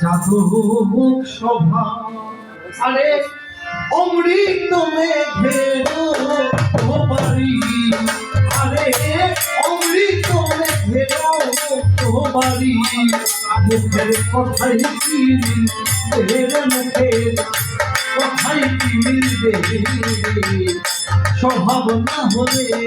চাতক সভা। আরে, অমৃত মেঘের বাড়ি। আরে, অমৃত মেঘের বাড়ি। মুখের কথাই কি মিলবে? মুখের কথাই কি মিলবে? স্বভাব না হলে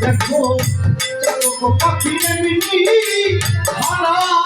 দেখো চলো পাখি এমনি হারা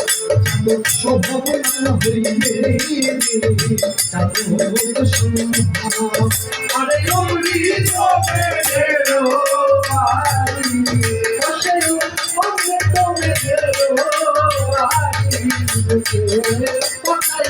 স্বভাব না হইলে আরে অমৃত কোথায়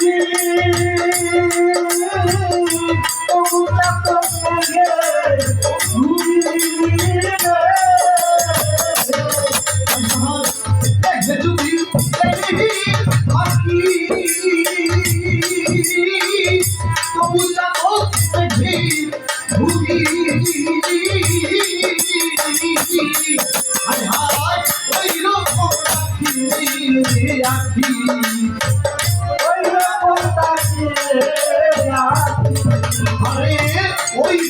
দেরি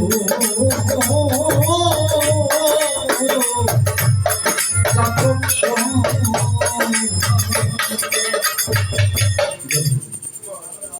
হইলে